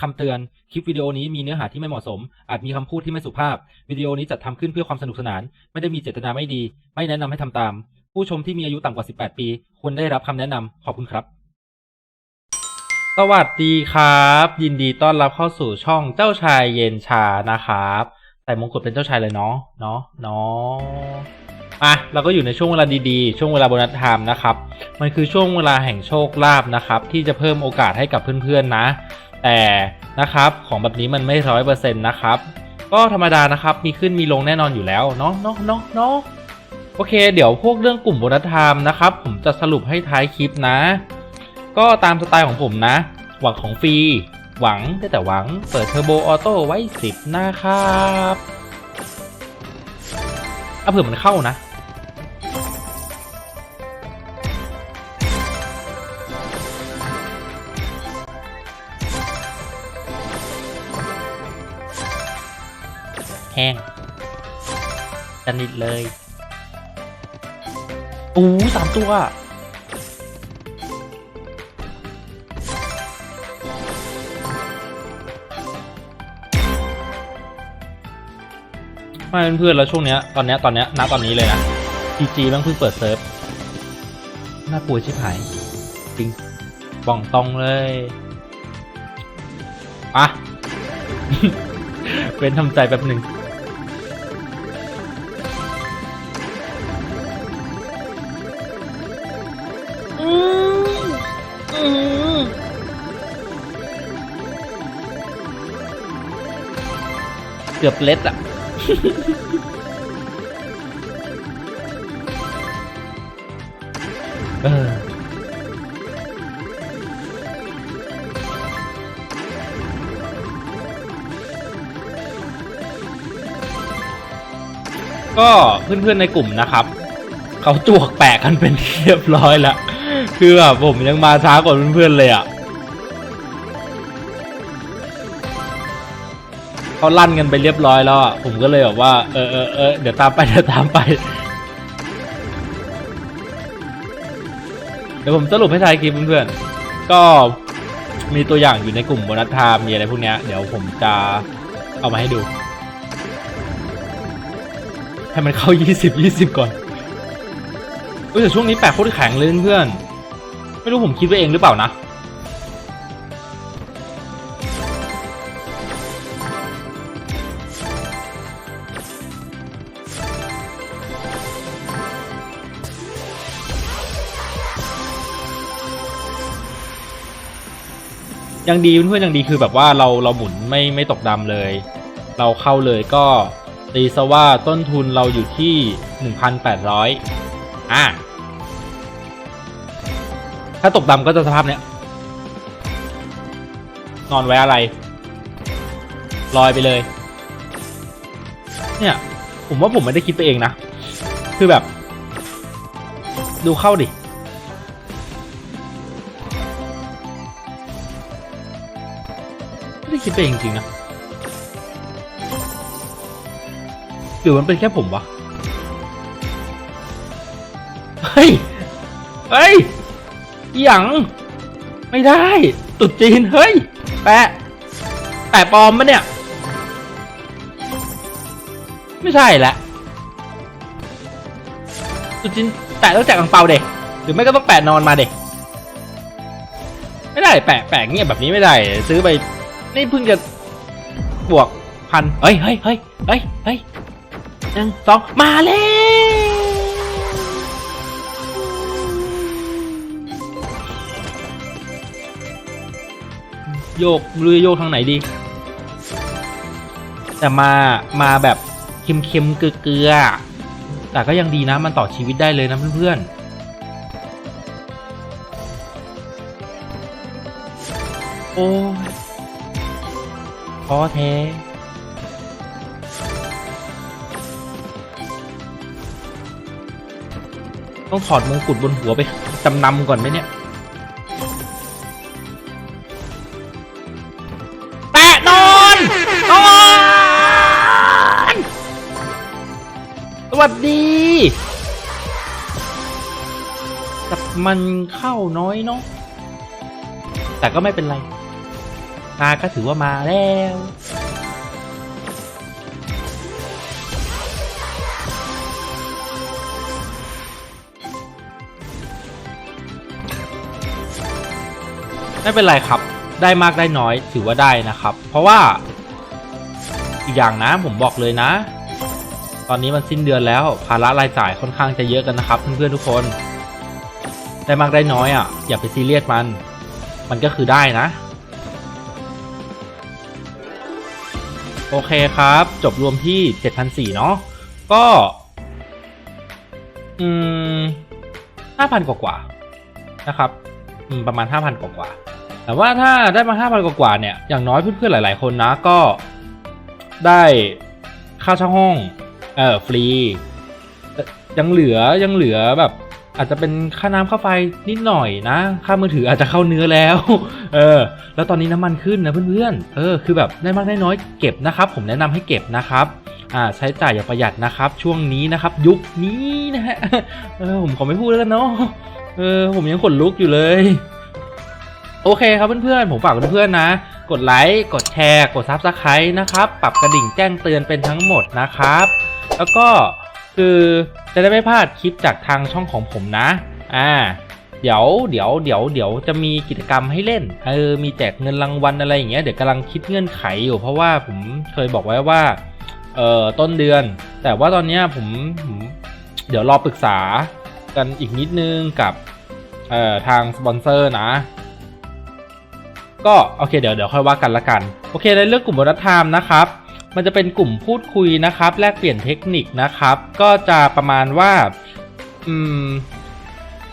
คำเตือน คลิปวิดีโอนี้มีเนื้อหาที่ไม่เหมาะสม อาจมีคำพูดที่ไม่สุภาพ วิดีโอนี้จัดทำขึ้นเพื่อความสนุกสนาน ไม่ได้มีเจตนาไม่ดี ไม่แนะนำให้ทำตาม ผู้ชมที่มีอายุต่ำกว่า 18 ปี ควรได้รับคำแนะนำขอบคุณครับ สวัสดีครับ ยินดีต้อนรับเข้าสู่ช่องเจ้าชายเย็นชานะครับใส่มงกุฎเป็นเจ้าชายเลยเนาะ เนาะ เนาะอะเราก็อยู่ในช่วงเวลาดีๆ ช่วงเวลาโบนัสไทม์นะครับ มันคือช่วงเวลาแห่งโชคลาภนะครับ ที่จะเพิ่มโอกาสให้กับเพื่อนๆนะ แต่นะครับของแบบนี้มันไม่ร้อยเปอร์เซ็นต์นะครับก็ธรรมดานะครับมีขึ้นมีลงแน่นอนอยู่แล้วเนาะเนาะเนาะเนาะโอเค เดี๋ยวพวกเรื่องกลุ่มโบนัสไทม์นะครับ ผมจะสรุปให้ท้ายคลิปนะ ก็ตามสไตล์ของผมนะ หวังของฟรี หวังได้แต่หวังเปิดเทอร์โบออโต้ไว้ 10 นะครับเอาเผื่อมันเข้านะ แห้งสนิทเลยโอ้สามตัวไม่เพื่อนๆแล้วช่วงเนี้ยตอนเนี้ยตอนเนี้ยณตอนนี้เลยนะ PG แม่งเพิ่งเปิดเซิร์ฟน่ากลัวชิบหาย จริงบ้องตรงเลยอะเป็นทำใจแป๊บหนึ่ง กือบเล็ดอะเออก็เพื่อนๆในกลุ่มนะครับ เขาจวกแปะกันเป็นเรียบร้อยแล้ว คือแบบผมยังมาช้ากว่าเพื่อนๆเลยอะ เขาลั่นกันไปเรียบร้อยแล้วอะผมก็เลยแบบว่าเออเออเออเดี๋ยวตามไปเดี๋ยวตามไป เดี๋ยวผมสรุปให้ทายคลิปเพื่อนๆก็มีตัวอย่างอยู่ในกลุ่มโบนัสไทม์มีอะไรพวกเนี้ยเดี๋ยวผมจะเอามาให้ดู ให้มันเข้า 20 20 ก่อนเออแต่ช่วงนี้แปลกโคตรแข็งเลยเพื่อน ไม่รู้ผมคิดไปเองหรือเปล่านะ ยังดีเพื่อนๆยังดีคือแบบว่าเราเราหมุนไม่ไม่ตกดำเลย เราเข้าเลยก็ตีซะว่าต้นทุนเราอยู่ที่ 1,800 อะถ้าตกดำก็จะสภาพเนี้ย นอนไว้อะไร ลอยไปเลย เนี่ย ผมว่าผมไม่ได้คิดไปเองนะ คือแบบ ดูเข้าดิ ได้คิดไปเองจริงๆนะ หรือมันเป็นแค่ผมวะ เฮ้ย เฮ้ยยังไม่ได้ ตุดจีน เฮ้ย แปะ แปะปลอมปะเนี่ย ไม่ใช่แหละ ตุดจีน แปะต้องแจกอังเปาเด็กหรือไม่ก็ต้องแปะนอนมาเด็กไม่ได้แปะแปะเงียบแบบนี้ไม่ได้ ซื้อไป นี่เพิ่งจะบวกพันเฮ้ยเฮ้ยเฮ้ยเฮ้ยเฮ้ยหนึ่งสองมาแล้วโยกไม่รู้จะโยกทางไหนดี แต่มามาแบบเค็มๆเกลือๆแต่ก็ยังดีนะมันต่อชีวิตได้เลยนะเพื่อนๆโอ้ย ท้อแท้ต้องถอดมงกุฎบนหัวไปจำนำก่อนไหมเนี่ย แปะนอนนอนสวัสดีแต่มันเข้าน้อยเนาะแต่ก็ไม่เป็นไร มาก็ถือว่ามาแล้วไม่เป็นไรครับ ได้มากได้น้อยถือว่าได้นะครับ เพราะว่าอีกอย่างนะผมบอกเลยนะ ตอนนี้มันสิ้นเดือนแล้ว ภาระรายจ่ายค่อนข้างจะเยอะกันนะครับ เพื่อนๆทุกคน ได้มากได้น้อยอะ อย่าไปซีเรียสมัน มันก็คือได้นะ โอเคครับ จบรวมที่ 7,400 เนาะก็ อืม 5,000 กว่ากว่านะครับอืมประมาณ 5,000 กว่ากว่า แต่ว่าถ้าได้มา 5,000กว่ากว่าเนี่ย อย่างน้อยเพื่อนๆ หลาย ๆ คนนะก็ได้ค่าเช่าห้อง เออฟรี ยังเหลือยังเหลือแบบ อาจจะเป็นค่าน้ำค่าไฟนิดหน่อยนะ ค่ามือถืออาจจะเข้าเนื้อแล้ว เออ แล้วตอนนี้น้ำมันขึ้นนะเพื่อนๆ เออ คือแบบได้มากได้น้อยเก็บนะครับ ผมแนะนำให้เก็บนะครับอ่าใช้จ่ายอย่างประหยัดนะครับ ช่วงนี้นะครับ ยุคนี้นะฮะ เออผมขอไม่พูดแล้วกันเนาะ เออผมยังขนลุกอยู่เลย โอเคครับเพื่อนๆ ผมฝากเพื่อนๆนะ กดไลค์ กดแชร์ กดซับสไครต์นะครับ ปรับกระดิ่งแจ้งเตือนเป็นทั้งหมดนะครับ แล้วก็คือ จะได้ไม่พลาดคลิปจากทางช่องของผมนะ อ่า เดี๋ยวเดี๋ยวเดี๋ยวเดี๋ยวจะมีกิจกรรมให้เล่น เออ มีแจกเงินรางวัลอะไรอย่างเงี้ย เดี๋ยวกำลังคิดเงื่อนไขอยู่ เพราะว่าผมเคยบอกไว้ว่า เอ่อ ต้นเดือน แต่ว่าตอนเนี้ยผมผม เดี๋ยวรอปรึกษากันอีกนิดนึงกับ เอ่อ ทางสปอนเซอร์นะก็โอเคเดี๋ยวเดี๋ยวค่อยว่ากันละกัน โอเคในเรื่องกลุ่มวัฒนธรรมนะครับ มันจะเป็นกลุ่มพูดคุยนะครับ แลกเปลี่ยนเทคนิคนะครับ ก็จะประมาณว่า อืม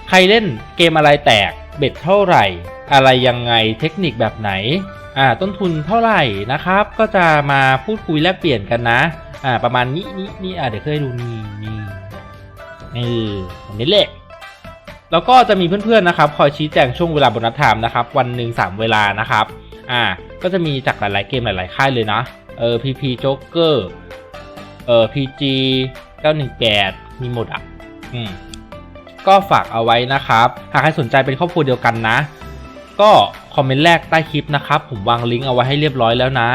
ใครเล่นเกมอะไรแตก เบ็ดเท่าไหร่ อะไรยังไง เทคนิคแบบไหน อ่า ต้นทุนเท่าไหร่นะครับ ก็จะมาพูดคุยแลกเปลี่ยนกันนะ อ่า ประมาณนี้นี่นี่อ่าเดี๋ยวเคยดูนี่นี่นี่อันนี้แหละแล้วก็จะมีเพื่อนๆนะครับ คอยชี้แจงช่วงเวลาบนนัดไทม์นะครับ วันหนึ่งสามเวลานะครับ อ่า ก็จะมีจากหลายๆเกมหลายๆค่ายเลยนะ เออ PP Joker เกอร์เอ PG 918มีหมดอะ อืม ก็ฝากเอาไว้นะครับ หากใครสนใจเป็นครอบครัวเดียวกันนะ ก็คอมเมนต์แรกใต้คลิปนะครับ ผมวางลิงก์เอาไว้ให้เรียบร้อยแล้วนะ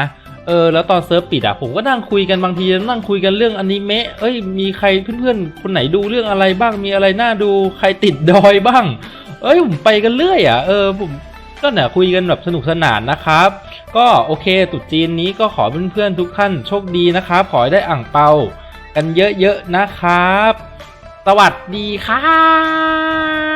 เออแล้วตอนเซิร์ฟปิดอะผมก็นั่งคุยกันบางทีนั่งคุยกันเรื่องอนิเมะเอ้ยมีใครเพื่อนๆคนไหนดูเรื่องอะไรบ้างมีอะไรน่าดูใครติดดอยบ้าง เอ้ยผมไปกันเรื่อยอะเออผมก็เนี่ยคุยกันแบบสนุกสนานนะครับ ก็โอเคตุดจีนนี้ก็ขอเพื่อนๆทุกท่านโชคดีนะครับ ขอให้ได้อ่างเปากันเยอะๆนะครับ สวัสดีครับ